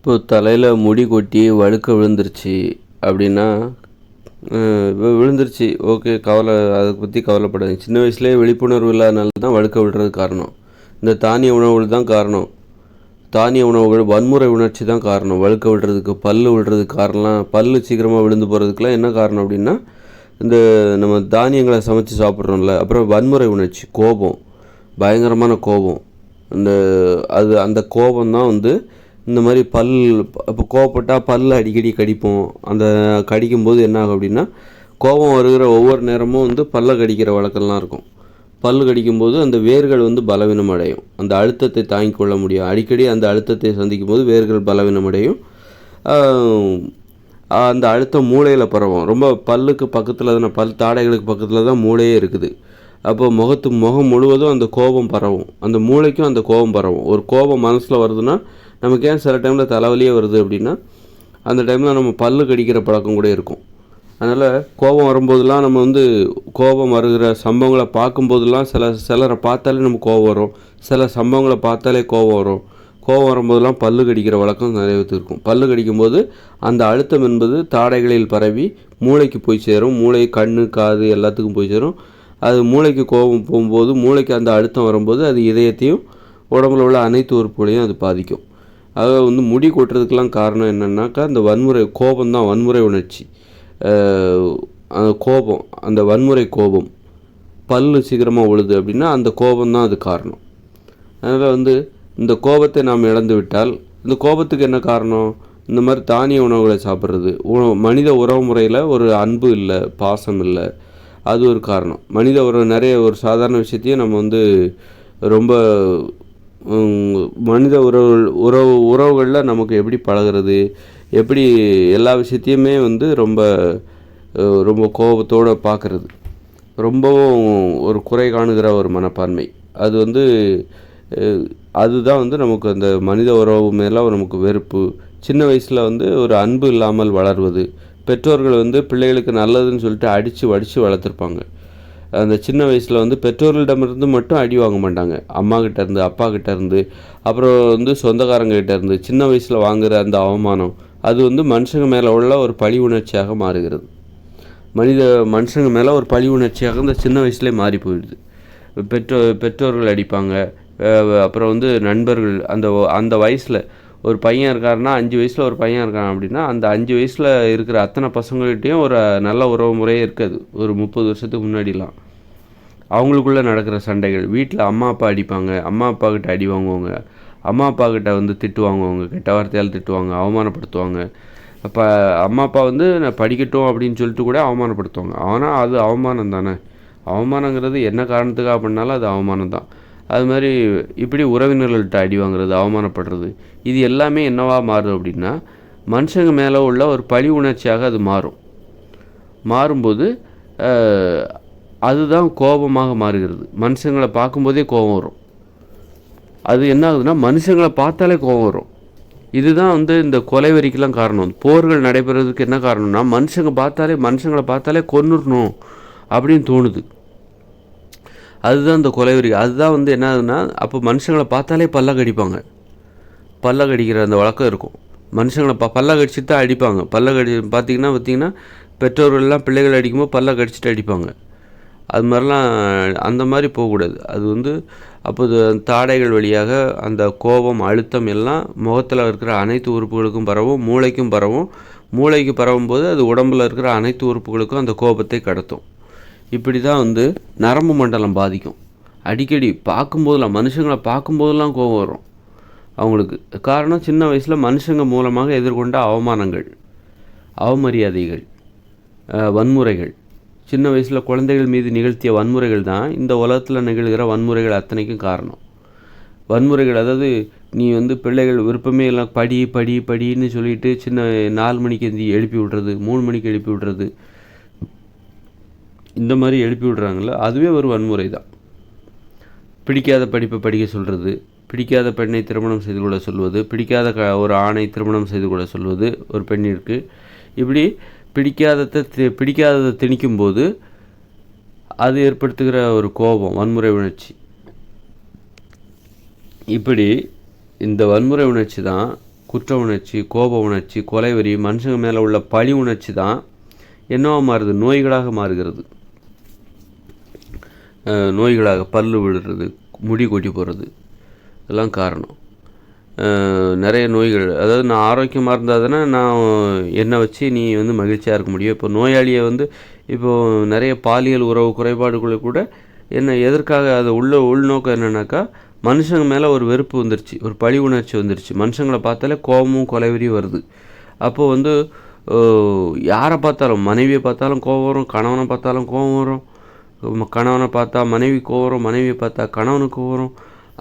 இப்போ தலையில் முடி கொட்டி வழுக்க விழுந்துருச்சு அப்படின்னா விழுந்துருச்சு. ஓகே கவலை அதை பற்றி கவலைப்படாது சின்ன வயசுலேயே விழிப்புணர்வு இல்லாதனால தான் வழுக்க விழுறது காரணம். இந்த தானிய உணவுகள் தான் காரணம். தானிய உணவுகள் வன்முறை உணர்ச்சி தான் காரணம். வழுக்க விடுறதுக்கு பல் விடுறதுக்கு காரணம்லாம் பல்லு சீக்கிரமாக விழுந்து போகிறதுக்குலாம் என்ன காரணம் அப்படின்னா இந்த நம்ம தானியங்களை சமைச்சு சாப்பிட்றோம்ல அப்புறம் வன்முறை உணர்ச்சி கோபம். பயங்கரமான கோபம். இந்த அது அந்த கோபம் தான் வந்து இந்த மாதிரி பல் இப்போ கோவப்பட்டால் பல் அடிக்கடி கடிப்போம். அந்த கடிக்கும்போது என்ன ஆகும் அப்படின்னா கோபம் வருகிற ஒவ்வொரு நேரமும் வந்து பல்ல கடிக்கிற வழக்கம்லாம் இருக்கும். பல்லு கடிக்கும்போது அந்த வேர்கள் வந்து பலவீனம் அடையும். அந்த அழுத்தத்தை தாங்கிக் கொள்ள முடியும். அடிக்கடி அந்த அழுத்தத்தை சந்திக்கும் போது வேர்கள் பலவீனம் அடையும். அந்த அழுத்தம் மூளையில் பரவும். ரொம்ப பல்லுக்கு பக்கத்தில் தானே பல் தாடைகளுக்கு பக்கத்தில் தான் மூளையே இருக்குது. அப்போ முகத்து முகம் முழுவதும் அந்த கோபம் பரவும். அந்த மூளைக்கும் அந்த கோபம் பரவும். ஒரு கோபம் மனசில் வருதுன்னா நமக்கு ஏன் சில டைமில் தலைவலியே வருது அப்படின்னா அந்த டைமில் நம்ம பல்லு கடிக்கிற பழக்கம் கூட இருக்கும். அதனால் கோபம் வரும்போதெல்லாம் நம்ம வந்து கோபம் வருகிற சம்பவங்களை பார்க்கும்போதெல்லாம் சில சிலரை பார்த்தாலே நம்ம கோபம் வரும். சில சம்பவங்களை பார்த்தாலே கோபம் வரும். கோபம் வரும்போதெல்லாம் பல்லு கடிக்கிற வழக்கம் நிறைய இருக்கும். பல்லு கடிக்கும்போது அந்த அழுத்தம் என்பது தாடைகளில் பரவி மூளைக்கு போய் சேரும். மூளை கண்ணு காது எல்லாத்துக்கும் போய் சேரும். அது மூளைக்கு கோபம் போகும்போது மூளைக்கு அந்த அழுத்தம் வரும்போது அது இதயத்தையும் உடம்புல உள்ள அனைத்து உறுப்புகளையும் அது பாதிக்கும். அதாவது வந்து முடி கொட்டுறதுக்கெலாம் காரணம் என்னென்னாக்கா அந்த வன்முறை கோபம் தான் வன்முறை உணர்ச்சி. அந்த கோபம் அந்த வன்முறை கோபம். பல்லு சீக்கிரமாக உழுது அப்படின்னா அந்த கோபம் தான் அது காரணம். அதனால் வந்து இந்த கோபத்தை நாம் இழந்து விட்டால் இந்த கோபத்துக்கு என்ன காரணம்? இந்த மாதிரி தானிய உணவுகளை சாப்பிட்றது. உணவு மனித உறவு முறையில் ஒரு அன்பு இல்லை பாசம் இல்லை. அது ஒரு காரணம். மனித உறவு நிறைய ஒரு சாதாரண விஷயத்தையும் நம்ம வந்து ரொம்ப மனித உறவு உறவு உறவுகளில் நமக்கு எப்படி பழகுறது? எப்படி எல்லா விஷயத்தையுமே வந்து ரொம்ப ரொம்ப கோபத்தோடு பார்க்குறது ரொம்பவும் ஒரு குறை காணுகிற ஒரு மனப்பான்மை. அது வந்து அதுதான் வந்து நமக்கு அந்த மனித உறவு மேலே நமக்கு வெறுப்பு. சின்ன வயசில் வந்து ஒரு அன்பு இல்லாமல் வளர்வது. பெற்றோர்கள் வந்து பிள்ளைகளுக்கு நல்லதுன்னு சொல்லிட்டு அடித்து வடித்து வளர்த்துருப்பாங்க. அந்த சின்ன வயசில் வந்து பெற்றோர்களிடமிருந்து மட்டும் அடி வாங்க மாட்டாங்க. அம்மா கிட்ட இருந்து அப்பா இருந்து அப்புறம் வந்து சொந்தக்காரங்க இருந்து சின்ன வயசில் வாங்குற அந்த அவமானம் அது வந்து மனுஷங்க மேலே உள்ள ஒரு பழி உணர்ச்சியாக மாறுகிறது. மனித மனுஷங்க மேலே ஒரு பழி உணர்ச்சியாக இந்த சின்ன வயசுலேயே மாறி போயிடுது. பெற்றோர் பெற்றோர்கள் அடிப்பாங்க அப்புறம் வந்து நண்பர்கள் அந்த அந்த வயசில் ஒரு பையன் இருக்காருன்னா அஞ்சு வயசில் ஒரு பையன் இருக்கான் அப்படின்னா அந்த அஞ்சு வயசில் இருக்கிற அத்தனை பசங்கள்கிட்டையும் ஒரு நல்ல உறவு முறையே இருக்காது. ஒரு முப்பது வருஷத்துக்கு முன்னாடிலாம். அவங்களுக்குள்ளே நடக்கிற சண்டைகள். வீட்டில் அம்மா அப்பா அடிப்பாங்க. அம்மா அப்பா கிட்ட அடி வாங்குவாங்க. அம்மா அப்பா கிட்ட வந்து திட்டு வாங்குவாங்க. கெட்ட வார்த்தையால் திட்டுவாங்க. அவமானப்படுத்துவாங்க. அப்போ அம்மா அப்பா வந்து நான் படிக்கட்டும் அப்படின்னு சொல்லிட்டு கூட அவமானப்படுத்துவாங்க. ஆனால் அது அவமானம் தானே அவமானங்கிறது என்ன காரணத்துக்காக பண்ணாலும் அது அவமானம் தான் அது மாதிரி இப்படி உறவினர்கள்ட்ட அடி வாங்குறது அவமானப்படுறது இது எல்லாமே என்னவாக மாறும் அப்படின்னா மனுஷங்க மேலே உள்ள ஒரு பழி உணர்ச்சியாக அது மாறும். மாறும்போது அதுதான் கோபமாக மாறுகிறது. மனுஷங்களை பார்க்கும்போதே கோபம் வரும். அது என்ன ஆகுதுன்னா மனுஷங்களை பார்த்தாலே கோபம் வரும். இதுதான் வந்து இந்த கொலை வரிக்கெல்லாம் காரணம். போர்கள் நடைபெறதுக்கு என்ன காரணம்னா மனுஷங்க பார்த்தாலே மனுஷங்களை பார்த்தாலே கொன்னுடணும் அப்படின்னு தோணுது. அதுதான் இந்த கொலைவெறி அதுதான் வந்து என்ன ஆகுதுன்னா அப்போ மனுஷங்களை பார்த்தாலே பல்ல கடிப்பாங்க பல்ல கடிக்கிற அந்த வழக்கம் இருக்கும். மனுஷங்களை ப பல்ல கடிச்சு தான் அடிப்பாங்க. பல்ல கடி பார்த்தீங்கன்னா பார்த்தீங்கன்னா பெற்றோர்கள்லாம் பிள்ளைகள் அடிக்கும்போது பல்ல கடிச்சிட்டு அடிப்பாங்க. அது மாதிரிலாம் அந்த மாதிரி போகக்கூடாது. அது வந்து அப்போது தாடைகள் வழியாக அந்த கோபம் அழுத்தம் எல்லாம் முகத்தில் இருக்கிற அனைத்து உறுப்புகளுக்கும் பரவும் மூளைக்கும் பரவும். மூளைக்கு பரவும் போது அது உடம்புல இருக்கிற அனைத்து உறுப்புகளுக்கும் அந்த கோபத்தை கடத்தும். இப்படி தான் வந்து நரம்பு மண்டலம் பாதிக்கும். அடிக்கடி பார்க்கும்போதெல்லாம் மனுஷங்களை பார்க்கும்போதெல்லாம் கோபம் வரும். அவங்களுக்கு காரணம் சின்ன வயசில் மனுஷங்க மூலமாக எதிர்கொண்ட அவமானங்கள் அவமரியாதைகள் வன்முறைகள். சின்ன வயசில் குழந்தைகள் மீது நிகழ்த்திய வன்முறைகள் தான் இந்த உலகத்தில் நிகழ்கிற வன்முறைகள் அத்தனைக்கும் காரணம். வன்முறைகள் அதாவது நீ வந்து பிள்ளைகள் விருப்பமே இல்லை படி படி படின்னு சொல்லிட்டு சின்ன நாலு மணிக்கு எந்தி எழுப்பி விடுறது மூணு மணிக்கு எழுப்பி விடுறது இந்த மாதிரி எழுப்பி விடுறாங்கல்ல அதுவே ஒரு வன்முறை தான். பிடிக்காத படிப்பை படிக்க சொல்கிறது பிடிக்காத பெண்ணை திருமணம் செய்து கொள்ள சொல்வது பிடிக்காத க ஒரு ஆணை திருமணம் செய்து கொள்ள சொல்வது ஒரு பெண்ணிற்கு இப்படி பிடிக்காததை தி- பிடிக்காததை திணிக்கும்போது அது ஏற்படுத்துகிற ஒரு கோபம் வன்முறை உணர்ச்சி. இப்படி இந்த வன்முறை உணர்ச்சி தான் குற்ற உணர்ச்சி கோப உணர்ச்சி கொலைவெறி மனுஷங்க மேலே உள்ள பழி உணர்ச்சி தான் என்னவா மாறுது? நோய்களாக மாறுகிறது. நோய்களாக பல்லு விழுறது முடி கொட்டி போகிறது இதெல்லாம் காரணம். நிறைய நோய்கள் அதாவது நான் ஆரோக்கியமாக இருந்தால் தானே நான் என்னை வச்சு நீ வந்து மகிழ்ச்சியாக இருக்க முடியும். இப்போ நோயாளியை வந்து இப்போது நிறைய பாலியல் உறவு குறைபாடுகளை கூட என்ன எதற்காக அது உள்ள உள்நோக்கம் என்னென்னாக்கா மனுஷங்க மேலே ஒரு வெறுப்பு வந்துருச்சு ஒரு பழி உணர்ச்சி வந்துருச்சு. மனுஷங்களை பார்த்தாலே கோபமும் கொலைவெறியும் வருது. அப்போது வந்து யாரை பார்த்தாலும் மனைவியை பார்த்தாலும் கோபம் வரும் கணவனை பார்த்தாலும் கோபம் வரும். கணவனை பார்த்தா மனைவி கோவரும் மனைவியை பார்த்தா கணவனுக்கு கோவம் வரும்.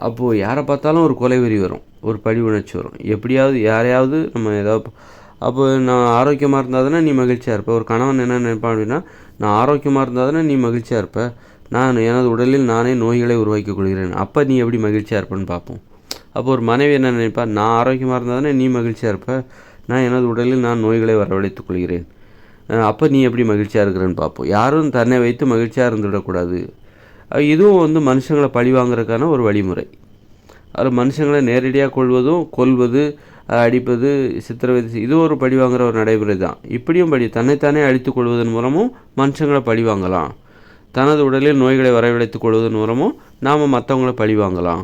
அப்போது யாரை பார்த்தாலும் ஒரு கொலை வெறி வரும் ஒரு பழி உணர்ச்சி வரும். எப்படியாவது யாரையாவது நம்ம ஏதாவது அப்போ நான் ஆரோக்கியமாக இருந்தால் தானே நீ மகிழ்ச்சியாக இருப்ப? ஒரு கணவன் என்ன நினைப்பான் அப்படின்னா நான் ஆரோக்கியமாக இருந்தால் தானே நீ மகிழ்ச்சியாக இருப்ப? நான் எனது உடலில் நானே நோய்களை உருவாக்கிக் கொள்கிறேன். அப்போ நீ எப்படி மகிழ்ச்சியாக இருப்பேன்னு பார்ப்போம். அப்போ ஒரு மனைவி என்ன நினைப்பா? நான் ஆரோக்கியமாக இருந்தால் தானே நீ மகிழ்ச்சியாக இருப்ப? நான் எனது உடலில் நான் நோய்களை வரவழைத்துக் கொள்கிறேன். அப்போ நீ எப்படி மகிழ்ச்சியாக இருக்கிறேன்னு பார்ப்போம். யாரும் தன்னை வைத்து மகிழ்ச்சியாக இருந்துவிடக்கூடாது. இதுவும் வந்து மனுஷங்களை பழி வாங்குறதுக்கான ஒரு வழிமுறை. அது மனுஷங்களை நேரடியாக கொள்வதும் கொள்வது அடிப்பது சித்திரவதை இது ஒரு பழி வாங்குற ஒரு நடைமுறை தான் இப்படியும் படி தன்னைத்தானே அழித்து கொள்வதன் மூலமும் மனுஷங்களை பழி வாங்கலாம். தனது உடலில் நோய்களை வரவழைத்து கொள்வதன் மூலமும் நாம் மற்றவங்கள பழி வாங்கலாம்.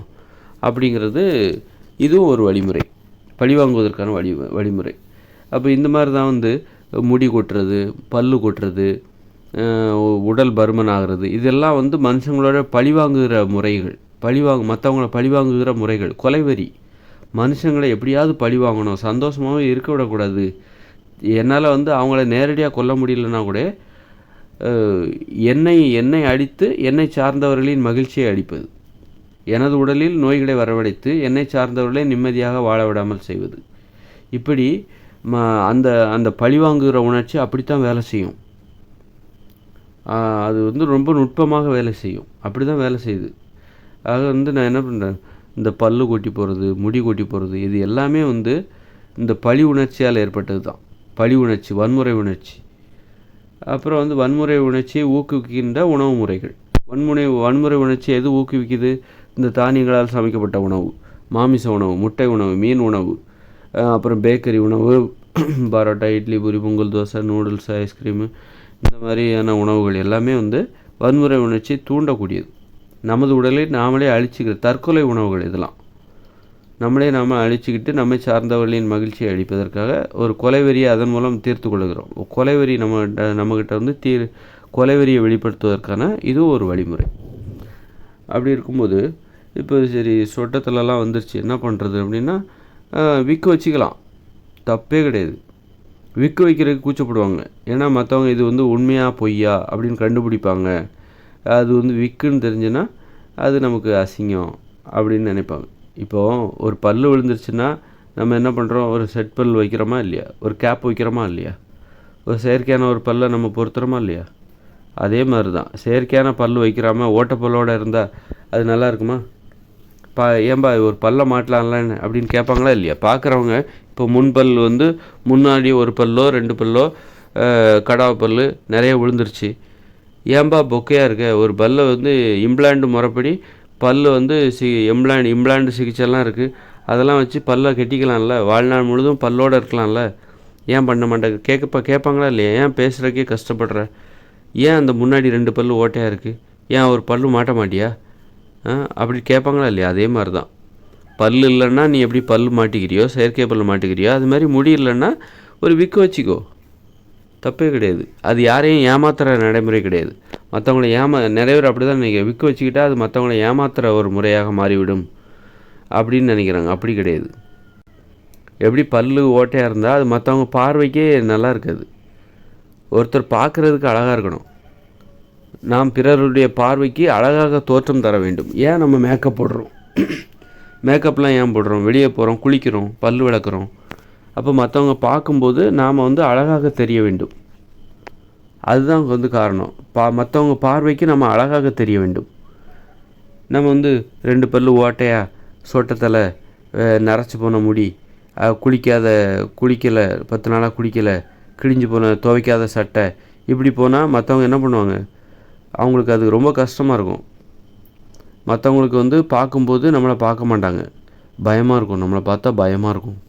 அப்படிங்கிறது இதுவும் ஒரு வழிமுறை. பழி வாங்குவதற்கான வழி வழிமுறை. அப்போ இந்த மாதிரி தான் வந்து முடி கொட்டுறது பல்லு கொட்டுறது உடல் பருமன் ஆகிறது இதெல்லாம் வந்து மனுஷங்களோட பழி வாங்குகிற முறைகள். பழி வாங்க மற்றவங்கள பழி வாங்குகிற முறைகள். கொலைவெறி. மனுஷங்களை எப்படியாவது பழி வாங்கணும் சந்தோஷமாகவே இருக்க விடக்கூடாது. என்னால் வந்து அவங்கள நேரடியாக கொல்ல முடியலன்னா கூட என்னை என்னை அடித்து என்னை சார்ந்தவர்களின் மகிழ்ச்சியை அடிப்பது. எனது உடலில் நோய்களை வரவழைத்து என்னை சார்ந்தவர்களை நிம்மதியாக வாழ விடாமல் செய்வது. இப்படி அந்த அந்த பழிவாங்குகிற உணர்ச்சி அப்படித்தான் வேலை செய்யும். அது வந்து ரொம்ப நுட்பமாக வேலை செய்யும். அப்படி தான் வேலை செய்யுது. ஆக வந்து நான் என்ன பண்ணுறேன் இந்த பல்லு கொட்டி போகிறது முடி கொட்டி போகிறது இது எல்லாமே வந்து இந்த பழி உணர்ச்சியால் ஏற்பட்டது தான். பழி உணர்ச்சி வன்முறை உணர்ச்சி. அப்புறம் வந்து வன்முறை உணர்ச்சியை ஊக்குவிக்கின்ற உணவு முறைகள். வன்முறை வன்முறை உணர்ச்சி எது ஊக்குவிக்குது? இந்த தானியங்களால் சமைக்கப்பட்ட உணவு மாமிச உணவு முட்டை உணவு மீன் உணவு அப்புறம் பேக்கரி உணவு parotta idli puri Pongal dosa noodles ice cream இந்த மாதிரியான உணவுகள் எல்லாமே வந்து வன்முறை உணர்ச்சி தூண்டக்கூடியது. நமது உடலை நாமளே அழிச்சிக்கிற தற்கொலை உணவுகள் இதெல்லாம். நம்மளே நாம் அழிச்சிக்கிட்டு நம்மை சார்ந்தவர்களின் மகிழ்ச்சியை அளிப்பதற்காக ஒரு கொலைவெறியை அதன் மூலம் தீர்த்து கொள்கிறோம். கொலைவெறி நம்ம நம்மக்கிட்ட வந்து தீர் கொலைவெறியை வெளிப்படுத்துவதற்கான இது ஒரு வழிமுறை. அப்படி இருக்கும்போது இப்போ சரி சொட்டத்துலலாம் வந்துருச்சு என்ன பண்ணுறது அப்படின்னா விற்க விக்கு வச்சுக்கலாம். தப்பே கிடையாது. விக்கு வைக்கிறதுக்கு கூச்சப்படுவாங்க. ஏன்னா மற்றவங்க இது வந்து உண்மையாக பொய்யா அப்படின்னு கண்டுபிடிப்பாங்க. அது வந்து விக்குன்னு தெரிஞ்சுன்னா அது நமக்கு அசிங்கம் அப்படின்னு நினைப்பாங்க. இப்போது ஒரு பல் விழுந்துருச்சுன்னா நம்ம என்ன பண்ணுறோம் ஒரு செட் பல் வைக்கிறோமா இல்லையா? ஒரு கேப் வைக்கிறோமா இல்லையா? ஒரு செயற்கையான ஒரு பல்லை நம்ம பொருத்துறோமா இல்லையா? அதே மாதிரி தான் செயற்கையான பல் வைக்கிறாமல் ஓட்டப்பல்லோடு இருந்தால் அது நல்லா இருக்குமா? பா ஏன்பா ஒரு பல்ல மாட்டலாம்ல அப்படின்னு கேட்பாங்களா இல்லையா? பார்க்குறவங்க இப்போ முன்பல் வந்து முன்னாடி ஒரு பல்லோ ரெண்டு பல்லோ கடாவை கடா பல்லு நிறைய விழுந்துருச்சு. ஏன்பா பொக்கையாக இருக்க? ஒரு பல்லை வந்து இம்ப்ளாண்டு முறைப்படி பல்லு வந்து சி இம்ப்ளாண்ட் இம்ப்ளாண்டு சிகிச்சைலாம் இருக்குது அதெல்லாம் வச்சு பல்லை கெட்டிக்கலாம்ல? வாழ்நாள் முழுதும் பல்லோடு இருக்கலாம்ல? ஏன் பண்ண மாட்டேங்க? கேட்கப்ப கேட்பாங்களா இல்லையா? ஏன் பேசுகிறக்கே கஷ்டப்படுற? ஏன் அந்த முன்னாடி ரெண்டு பல்லு ஓட்டையாக இருக்குது ஏன் ஒரு பல்லு மாட்ட மாட்டியா? அப்படி கேட்பாங்களா இல்லையா? அதே மாதிரி தான் பல் இல்லைன்னா நீ எப்படி பல் மாட்டிக்கிறியோ செயற்கை பல் மாட்டிக்கிறியோ அது மாதிரி முடி இல்லைன்னா ஒரு விக்கு வச்சுக்கோ. தப்பே கிடையாது. அது யாரையும் ஏமாத்துற நடைமுறை கிடையாது. மற்றவங்கள ஏமா நிறைய பேர் அப்படி தான் நினைக்கிறேன். விக்கு வச்சுக்கிட்டா அது மற்றவங்கள ஏமாத்துற ஒரு முறையாக மாறிவிடும் அப்படின்னு நினைக்கிறாங்க. அப்படி கிடையாது. எப்படி பல்லு ஓட்டையாக இருந்தால் அது மற்றவங்க பார்வைக்கே நல்லா இருக்காது. ஒருத்தர் பார்க்குறதுக்கு அழகாக இருக்கணும். நாம் பிறருடைய பார்வைக்கு அழகாக தோற்றம் தர வேண்டும். ஏன் நம்ம மேக்கப் போடுறோம்? மேக்கப்லாம் ஏன் போடுறோம்? வெளியே போகிறோம் குளிக்கிறோம் பல் விளக்குறோம். அப்போ மற்றவங்க பார்க்கும்போது நாம் வந்து அழகாக தெரிய வேண்டும். அதுதான் வந்து காரணம். பா மற்றவங்க பார்வைக்கு நம்ம அழகாக தெரிய வேண்டும். நம்ம வந்து ரெண்டு பல்லு ஓட்டையா சொட்டத்தலை நரைச்சி போன முடி குளிக்காத குளிக்கலை பத்து நாளாக குளிக்கலை கிழிஞ்சு போன துவைக்காத சட்டை இப்படி போனால் மற்றவங்க என்ன பண்ணுவாங்க? அவங்களுக்கு அது ரொம்ப கஷ்டமாக இருக்கும். மற்றவங்களுக்கு வந்து பார்க்கும்போது நம்மளை பார்க்க மாட்டாங்க. பயமாக இருக்கும். நம்மளை பார்த்தா பயமாக இருக்கும்.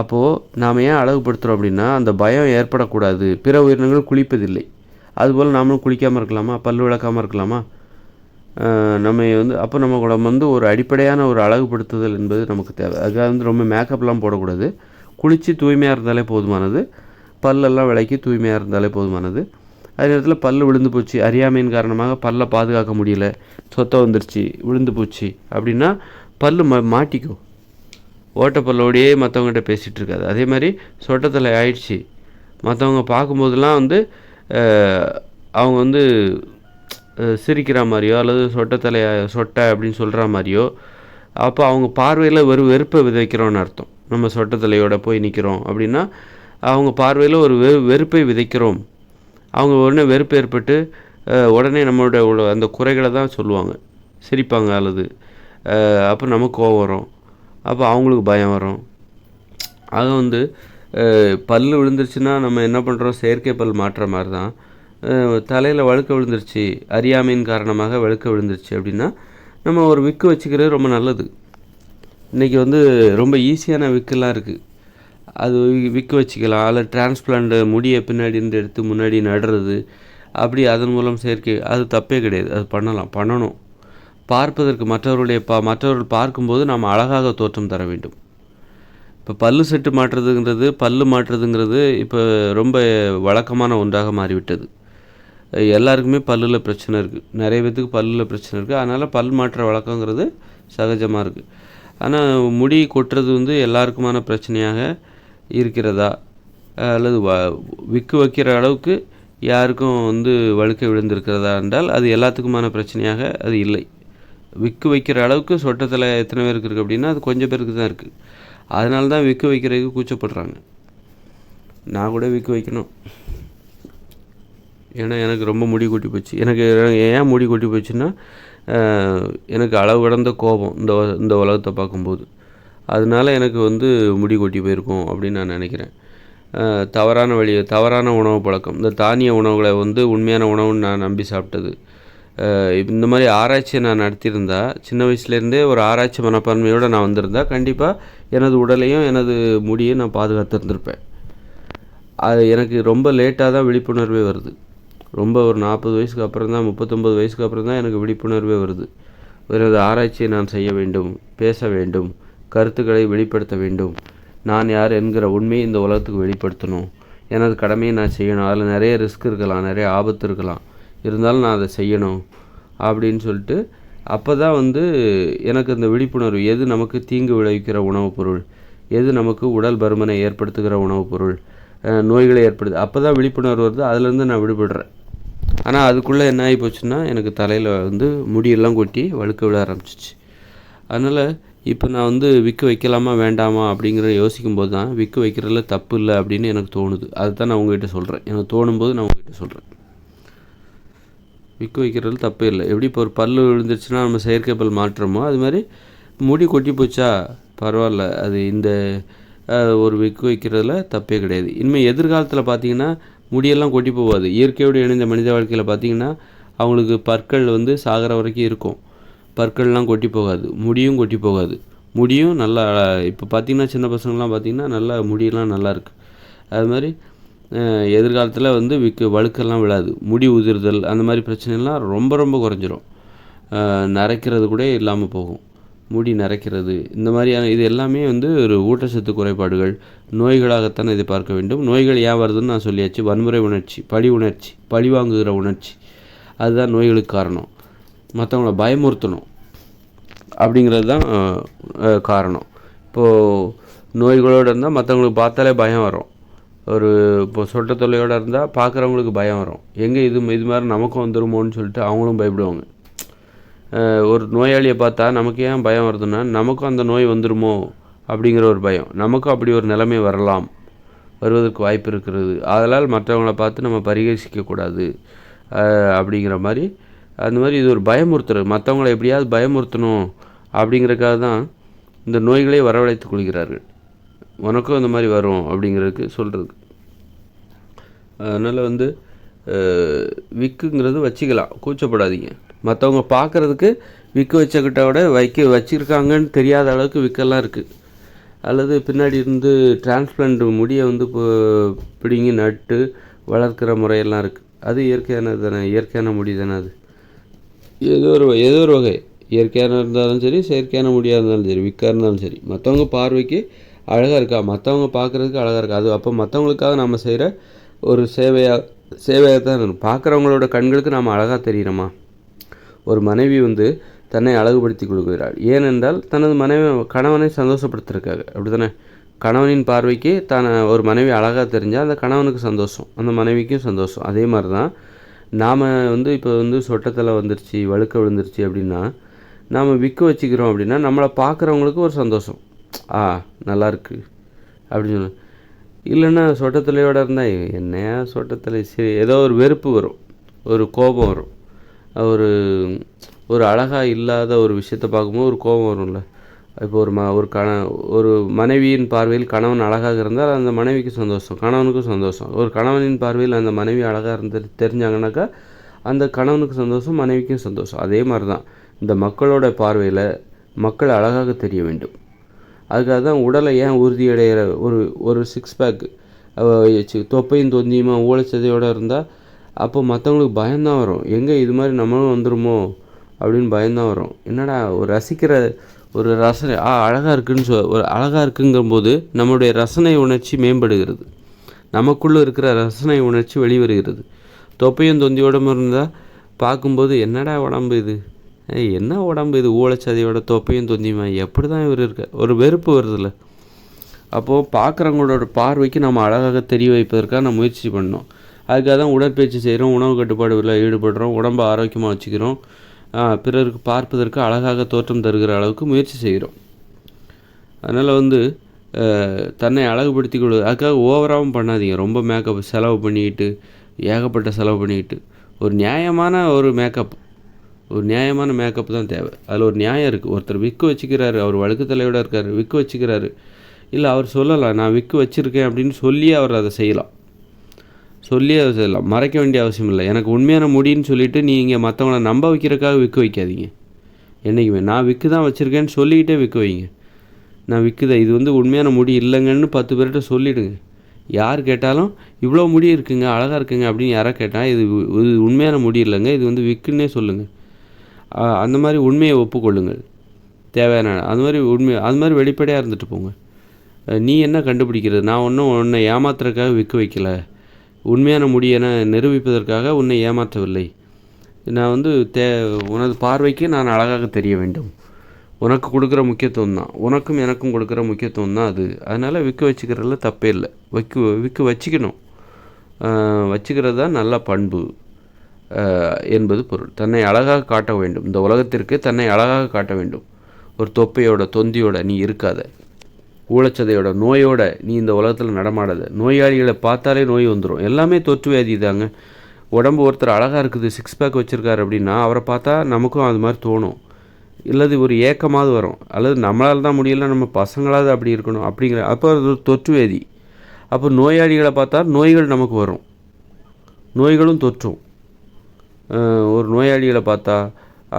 அப்போது நாம் ஏன் அழகுபடுத்துகிறோம் அப்படின்னா அந்த பயம் ஏற்படக்கூடாது. பிற உயிரினங்கள் குளிப்பதில்லை. அதுபோல் நாமளும் குளிக்காமல் இருக்கலாமா? பல் விளக்காமல் இருக்கலாமா? நம்ம வந்து அப்போ நம்ம வந்து ஒரு அடிப்படையான ஒரு அழகுபடுத்துதல் என்பது நமக்கு தேவை. அதுக்காக வந்து ரொம்ப மேக்கப்லாம் போடக்கூடாது. குளித்து தூய்மையாக இருந்தாலே போதுமானது. பல்லெல்லாம் விளக்கி தூய்மையாக இருந்தாலே போதுமானது. அதே நேரத்தில் பல் விழுந்து போச்சு. அறியாமையின் காரணமாக பல்லை பாதுகாக்க முடியல. சொத்தை வந்துருச்சு. விழுந்து போச்சு. அப்படின்னா பல் ம மாட்டிக்கும். ஓட்டப்பல்லோடையே மற்றவங்ககிட்ட பேசிகிட்டு இருக்காது. அதே மாதிரி சொட்டத்தில் ஆயிடுச்சு. மற்றவங்க பார்க்கும்போதெல்லாம் வந்து அவங்க வந்து சிரிக்கிற மாதிரியோ அல்லது சொட்டத்தலைய சொட்டை அப்படின்னு சொல்கிற மாதிரியோ அப்போ அவங்க பார்வையில் ஒரு வெறுப்பை விதைக்கிறோன்னு அர்த்தம். நம்ம சொட்டத்தலையோட போய் நிற்கிறோம் அப்படின்னா அவங்க பார்வையில் ஒரு வெறு வெறுப்பை விதைக்கிறோம். அவங்க உடனே வெறுப்பு ஏற்பட்டு உடனே நம்மளோட உள்ள அந்த குறைகளை தான் சொல்லுவாங்க. சிரிப்பாங்க அல்லது அப்போ நமக்கு கோவம் வரும். அப்போ அவங்களுக்கு பயம் வரும். அது வந்து பல் பல்லு விழுந்துருச்சுன்னா நம்ம என்ன பண்ணுறோம் செயற்கை பல் மாட்டுற மாதிரி தான். தலையில் வழுக்க விழுந்துருச்சு அறியாமையின் காரணமாக வழுக்க விழுந்துருச்சு அப்படின்னா நம்ம ஒரு விக்கு வச்சுக்கிறது ரொம்ப நல்லது. இன்றைக்கி வந்து ரொம்ப ஈஸியான விக்கெல்லாம் இருக்குது அது விற்க வச்சுக்கலாம். அதில் டிரான்ஸ்பிளான்ட் முடியை பின்னாடி இருந்து எடுத்து முன்னாடி நடுறது. அப்படி அதன் மூலம் செயற்கை அது தப்பே கிடையாது. அது பண்ணலாம். பண்ணணும். பார்ப்பதற்கு மற்றவருடைய பா மற்றவர்கள் பார்க்கும்போது நாம் அழகாக தோற்றம் தர வேண்டும். இப்போ பல்லு செட்டு மாட்டுறதுங்கிறது பல்லு மாற்றுறதுங்கிறது இப்போ ரொம்ப வழக்கமான ஒன்றாக மாறிவிட்டது. எல்லாருக்குமே பல்லில் பிரச்சனை இருக்குது நிறைய பேத்துக்கு பல்லில் பிரச்சனை இருக்குது அதனால் பல் மாற்ற வழக்கங்கிறது சகஜமாக இருக்குது ஆனால் முடி கொட்டுறது வந்து எல்லாருக்குமான பிரச்சனையாக இருக்கிறதா? அல்லது வ விக்கு வைக்கிற அளவுக்கு யாருக்கும் வந்து வழுக்க விழுந்திருக்கிறதா என்றால் அது எல்லாத்துக்குமான பிரச்சனையாக அது இல்லை. விக்கு வைக்கிற அளவுக்கு சொட்டத்தில் எத்தனை பேருக்கு இருக்குது அப்படின்னா அது கொஞ்சம் பேருக்கு தான் இருக்குது அதனால தான் விக்கு வைக்கிறதுக்கு கூச்சப்படுறாங்க. நான் கூட விக்கு வைக்கணும். ஏன்னா எனக்கு ரொம்ப முடி கொட்டி போச்சு. எனக்கு ஏன் முடி கொட்டி போச்சுன்னா எனக்கு அளவு கடந்த கோபம் இந்த இந்த உலகத்தை பார்க்கும்போது. அதனால எனக்கு வந்து முடி கொட்டி போயிருக்கும் அப்படின்னு நான் நினைக்கிறேன். தவறான வழி தவறான உணவு பழக்கம். இந்த தானிய உணவுகளை வந்து உண்மையான உணவுன்னு நான் நம்பி சாப்பிட்டது. இந்த மாதிரி ஆராய்ச்சியை நான் நடத்தியிருந்தா சின்ன வயசுலேருந்தே ஒரு ஆராய்ச்சி மனப்பான்மையோடு நான் வந்திருந்தா கண்டிப்பாக எனது உடலையும் எனது முடியையும் நான் பாதுகாத்திருந்திருப்பேன் அது எனக்கு ரொம்ப லேட்டாக தான் விழிப்புணர்வே வருது. ரொம்ப ஒரு நாற்பது வயசுக்கு அப்புறம் தான் முப்பத்தொம்பது வயசுக்கு அப்புறம் தான் எனக்கு விழிப்புணர்வே வருது. எனது ஆராய்ச்சியை நான் செய்ய வேண்டும் பேச வேண்டும். கருத்துக்களை வெளிப்படுத்த வேண்டும். நான் யார் என்கிற உண்மையை இந்த உலகத்துக்கு வெளிப்படுத்தணும். எனது கடமையை நான் செய்யணும். அதில் நிறைய ரிஸ்க் இருக்கலாம். நிறைய ஆபத்து இருக்கலாம். இருந்தாலும் நான் அதை செய்யணும் அப்படின்னு சொல்லிட்டு அப்போ தான் வந்து எனக்கு இந்த விழிப்புணர்வு எது நமக்கு தீங்கு விளைவிக்கிற உணவுப் பொருள்? எது நமக்கு உடல் பருமனை ஏற்படுத்துகிற உணவுப் பொருள்? நோய்களை ஏற்படுது அப்போ தான் விழிப்புணர்வு வருது. அதுலேருந்து நான் விடுபடுறேன். ஆனால் அதுக்குள்ளே என்ன ஆகி போச்சுன்னா எனக்கு தலையில் வந்து முடியெல்லாம் கொட்டி வழுக்க விட ஆரம்பிச்சிச்சு. அதனால் இப்போ நான் வந்து விக்கு வைக்கலாமா வேண்டாமா அப்படிங்கிற யோசிக்கும் போது தான் விக்கு வைக்கிறதுல தப்பு இல்லை அப்படின்னு எனக்கு தோணுது. அதுதான் நான் உங்ககிட்ட சொல்கிறேன் எனக்கு தோணும்போது நான் உங்ககிட்ட சொல்கிறேன் விக்கு வைக்கிறதுல தப்பே இல்லை. எப்படி இப்போ ஒரு பல்லு விழுந்துருச்சுன்னா நம்ம செயற்கை பல் மாற்றுறோமோ அது மாதிரி முடி கொட்டி போச்சா பரவாயில்ல. அது இந்த ஒரு விக்கு வைக்கிறதுல தப்பே கிடையாது. இனிமேல் எதிர்காலத்தில் பார்த்தீங்கன்னா முடியெல்லாம் கொட்டி போகாது. இயற்கையோடு இணைந்த மனித வாழ்க்கையில் பார்த்தீங்கன்னா அவங்களுக்கு பற்கள் வந்து சாகிற வரைக்கும் இருக்கும். பற்கள்லாம் கொட்டி போகாது. முடியும் கொட்டி போகாது. முடியும் நல்லா இப்போ பார்த்தீங்கன்னா சின்ன பசங்கள்லாம் பார்த்தீங்கன்னா நல்லா முடியெல்லாம் நல்லாயிருக்கு அது மாதிரி எதிர்காலத்தில் வந்து விக்கு வழுக்கெல்லாம் விழாது. முடி உதிர்தல் அந்த மாதிரி பிரச்சனைலாம் ரொம்ப ரொம்ப குறைஞ்சிரும். நரைக்கிறது கூட இல்லாமல் போகும். முடி நரைக்கிறது இந்த மாதிரியான இது எல்லாமே வந்து ஒரு ஊட்டச்சத்து குறைபாடுகள். நோய்களாகத்தான் இதை பார்க்க வேண்டும். நோய்கள் ஏன் வருதுன்னு நான் சொல்லியாச்சு. வன்முறை உணர்ச்சி பழி உணர்ச்சி பழி வாங்குகிற உணர்ச்சி. அதுதான் நோய்களுக்கு காரணம். மற்றவங்கள பயமுறுத்தணும். அப்படிங்கிறது தான் காரணம். இப்போது நோய்களோடு இருந்தால் மற்றவங்களுக்கு பார்த்தாலே பயம் வரும். ஒரு இப்போ சொட்ட தொல்லையோடு இருந்தால் பார்க்குறவங்களுக்கு பயம் வரும். எங்கே இது இது மாதிரி நமக்கும் வந்துருமோன்னு சொல்லிட்டு அவங்களும் பயப்படுவாங்க. ஒரு நோயாளியை பார்த்தா நமக்கு ஏன் பயம் வருதுன்னா நமக்கும் அந்த நோய் வந்துருமோ அப்படிங்கிற ஒரு பயம். நமக்கும் அப்படி ஒரு நிலைமை வரலாம். வருவதற்கு வாய்ப்பு இருக்கிறது. அதனால் மற்றவங்கள பார்த்து நம்ம பரிகரிசிக்கக்கூடாது அப்படிங்கிற மாதிரி. அந்த மாதிரி இது ஒரு பயமுறுத்துறது. மற்றவங்கள எப்படியாவது பயமுறுத்தணும். அப்படிங்கிறக்காக தான் இந்த நோய்களை வரவழைத்துக் கொள்கிறார்கள். உனக்கும் இந்த மாதிரி வரும் அப்படிங்கிறதுக்கு சொல்கிறது அதனால் வந்து விக்குங்கிறது வச்சுக்கலாம். கூச்சப்படாதீங்க. மற்றவங்க பார்க்குறதுக்கு விக்கு வச்சக்கிட்ட விட வைக்க வச்சுருக்காங்கன்னு தெரியாத அளவுக்கு விக்கெல்லாம் இருக்குது அல்லது பின்னாடி இருந்து டிரான்ஸ்பிளான்ட் முடியை வந்து இப்போ பிடுங்கி நட்டு வளர்க்குற முறையெல்லாம் இருக்குது அது இயற்கையானது தானே. இயற்கையான முடி தானே அது. ஏதோ ஒரு ஏதோ ஒரு வகை. இயற்கையான இருந்தாலும் சரி செயற்கையான முடியாக இருந்தாலும் சரி விற்காக இருந்தாலும் சரி. மற்றவங்க பார்வைக்கு அழகாக இருக்கா? மற்றவங்க பார்க்குறதுக்கு அழகாக இருக்கா? அது அப்போ மற்றவங்களுக்காக நம்ம செய்கிற ஒரு சேவையாக சேவையாக தான் இருக்கும் பார்க்குறவங்களோட கண்களுக்கு நாம் அழகாக தெரிகிறோமா ஒரு மனைவி வந்து தன்னை அழகுபடுத்தி கொடுக்கிறாள் ஏனென்றால் தனது மனைவி கணவனை சந்தோஷப்படுத்திருக்காங்க அப்படி தானே கணவனின் பார்வைக்கு தானே ஒரு மனைவி அழகாக தெரிஞ்சால் அந்த கணவனுக்கு சந்தோஷம் அந்த மனைவிக்கும் சந்தோஷம். அதே மாதிரி தான் நாம் வந்து இப்போ வந்து சொட்டத்தில் வந்துருச்சு வழுக்க விழுந்துருச்சு அப்படின்னா நாம் விற்க வச்சுக்கிறோம் அப்படின்னா நம்மளை பார்க்குறவங்களுக்கு ஒரு சந்தோஷம். ஆ நல்லாயிருக்கு அப்படின்னு சொன்னேன் இல்லைன்னா சொட்டத்தலையோட இருந்தால் என்னையா சொட்டத்தலை? சரி ஏதோ ஒரு வெறுப்பு வரும். ஒரு கோபம் வரும். ஒரு ஒரு அழகாக இல்லாத ஒரு விஷயத்த பார்க்கும்போது ஒரு கோபம் வரும்ல. இப்போ ஒரு ம ஒரு கண ஒரு மனைவியின் பார்வையில் கணவன் அழகாக இருந்தால் அந்த மனைவிக்கு சந்தோஷம் கணவனுக்கும் சந்தோஷம். ஒரு கணவனின் பார்வையில் அந்த மனைவி அழகாக இருந்து தெரிஞ்சாங்கனாக்கா அந்த கணவனுக்கு சந்தோஷம் மனைவிக்கும் சந்தோஷம். அதே மாதிரி தான் இந்த மக்களோட பார்வையில் மக்கள் அழகாக தெரிய வேண்டும். அதுக்காக தான் உடலை ஏன் உறுதியடைகிற ஒரு ஒரு சிக்ஸ் பேக் தொப்பையும் தொந்தியுமா ஊழச்சதையோடு இருந்தால் அப்போ மற்றவங்களுக்கு பயம்தான் வரும். எங்கே இது மாதிரி நம்மளும் வந்துடுமோ அப்படின்னு பயம்தான் வரும். என்னடா ஒரு ரசிக்கிற ஒரு ரசனை ஆ அழகாக இருக்குன்னு சொ ஒரு அழகாக இருக்குங்கும்போது நம்மளுடைய ரசனை உணர்ச்சி மேம்படுகிறது. நமக்குள்ளே இருக்கிற ரசனை உணர்ச்சி வெளிவருகிறது. தொப்பையும் தொந்தியோடமும் இருந்தால் பார்க்கும்போது என்னடா உடம்பு இது? என்ன உடம்பு இது? ஊழச்சதையோட தொப்பையும் தொந்தியுமா? எப்படி தான் இவர் இருக்க? ஒரு வெறுப்பு வருதுல்ல. அப்போது பார்க்குறவங்களோட பார்வைக்கு நம்ம அழகாக தெரிய வைப்பதற்காக நம்ம முயற்சி பண்ணோம் அதுக்காக தான் உடற்பயிற்சி செய்கிறோம் உணவு கட்டுப்பாடுகளில் ஈடுபடுறோம் உடம்பை ஆரோக்கியமாக வச்சுக்கிறோம். பிறருக்கு பார்ப்பதற்கு அழகாக தோற்றம் தருகிற அளவுக்கு முயற்சி செய்கிறோம். அதனால் வந்து தன்னை அழகுபடுத்தி கொடு அதுக்காக ஓவராகவும் பண்ணாதீங்க. ரொம்ப மேக்கப் செலவு பண்ணிக்கிட்டு ஏகப்பட்ட செலவு பண்ணிக்கிட்டு. ஒரு நியாயமான ஒரு மேக்கப் ஒரு நியாயமான மேக்கப் தான் தேவை. அதில் ஒரு நியாயம் இருக்குது ஒருத்தர் விக்கு வச்சுக்கிறாரு அவர் வழுக்கு தலையோடு இருக்கார் விக்கு வச்சுக்கிறாரு. இல்லை அவர் சொல்லலாம் நான் விக்கு வச்சுருக்கேன் அப்படின்னு சொல்லி அவர் அதை செய்யலாம். சொல்லி அதை செய்யலாம். மறைக்க வேண்டிய அவசியம் இல்லை. எனக்கு உண்மையான முடின்னு சொல்லிவிட்டு நீங்கள் மற்றவங்கள நம்ப வைக்கிறதுக்காக விற்க வைக்காதீங்க. என்றைக்குமே நான் விக்கு தான் வச்சுருக்கேன்னு சொல்லிக்கிட்டே விற்க வைங்க. நான் விற்குதேன் இது வந்து உண்மையான முடி இல்லைங்கன்னு பத்து பேர்கிட்ட சொல்லிவிடுங்க யார் கேட்டாலும் இவ்வளோ முடி இருக்குங்க அழகாக இருக்குங்க அப்படின்னு யாராக கேட்டால் இது இது உண்மையான முடி இல்லைங்க இது வந்து விற்குன்னே சொல்லுங்கள் அந்த மாதிரி உண்மையை ஒப்புக்கொள்ளுங்கள். தேவையான அது மாதிரி உண்மை அது மாதிரி வெளிப்படையாக இருந்துட்டு போங்க. நீ என்ன கண்டுபிடிக்கிறது? நான் ஒன்றும் உன்னை ஏமாத்துறதுக்காக விற்க வைக்கல. உண்மையான முடியென நிரூபிப்பதற்காக உன்னை ஏமாற்றவில்லை. நான் வந்து தே உனது பார்வைக்கு நான் அழகாக தெரிய வேண்டும். உனக்கு கொடுக்குற முக்கியத்துவம் தான். உனக்கும் எனக்கும் கொடுக்குற முக்கியத்துவம் தான் அது. அதனால் விற்க வச்சுக்கிறதுல தப்பே இல்லை. விற்க விற்க வச்சுக்கணும். வச்சுக்கிறது தான் நல்ல பண்பு. என்பது பொருள். தன்னை அழகாக காட்ட வேண்டும். இந்த உலகத்திற்கு தன்னை அழகாக காட்ட வேண்டும். ஒரு தொப்பையோட தொந்தியோட நீ இருக்காத. ஊழச்சதையோட நோயோட நீ இந்த உலகத்தில் நடமாடாத. நோயாளிகளை பார்த்தாலே நோய் வந்துடும் எல்லாமே தொற்று வியாதி தாங்க. உடம்பு ஒருத்தர் அழகாக இருக்குது சிக்ஸ் பேக் வச்சுருக்காரு அப்படின்னா அவரை பார்த்தா நமக்கும் அது மாதிரி தோணும். இல்லது ஒரு ஏக்கமாவது வரும். அல்லது நம்மளால் தான் முடியல நம்ம பசங்களாவது அப்படி இருக்கணும். அப்படிங்கிற அப்போ அது தொற்று வியாதி. அப்போ நோயாளிகளை பார்த்தா நோய்கள் நமக்கு வரும். நோய்களும் தொற்றும். ஒரு நோயாளிகளை பார்த்தா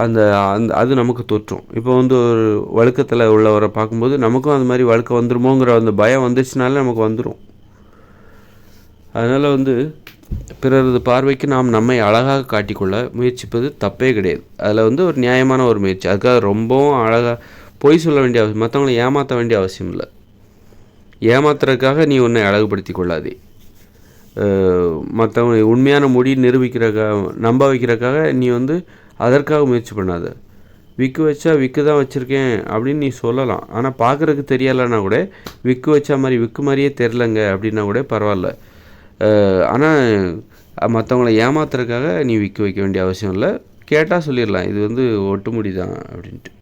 அந்த அந்த அது நமக்கு தொற்றும். இப்போ வந்து ஒரு வழுக்கத்தில் உள்ளவரை பார்க்கும்போது நமக்கும் அந்த மாதிரி வழுக்க வந்துருமோங்கிற அந்த பயம் வந்துச்சுனாலே நமக்கு வந்துடும் அதனால் வந்து பிறரது பார்வைக்கு நாம் நம்மை அழகாக காட்டிக்கொள்ள முயற்சிப்பது தப்பே கிடையாது. அதில் வந்து ஒரு நியாயமான ஒரு முயற்சி. அதுக்காக ரொம்பவும் அழகாக பொய் சொல்ல வேண்டிய அவசியம் மற்றவங்களை ஏமாற்ற வேண்டிய அவசியம் இல்லை. ஏமாத்துறதுக்காக நீ உன்னை அழகுபடுத்தி கொள்ளாதே. மற்றவங்க உண்மையான மொழி நிரூபிக்கிறக்காக நம்ப வைக்கிறக்காக நீ வந்து அதற்காக முயற்சி பண்ணாத. விக்கு வச்சா விக்கு தான் வச்சுருக்கேன் அப்படின்னு நீ சொல்லலாம். ஆனால் பார்க்குறதுக்கு தெரியலைன்னா கூட விக்கு வச்சா மாதிரி விக்கு மாதிரியே தெரிலங்க அப்படின்னா கூட பரவாயில்ல. ஆனால் மற்றவங்கள ஏமாத்துறதுக்காக நீ விற்க வைக்க வேண்டிய அவசியம் இல்லை. கேட்டால் சொல்லிடலாம். இது வந்து ஒட்டுமுடி தான் அப்படின்ட்டு.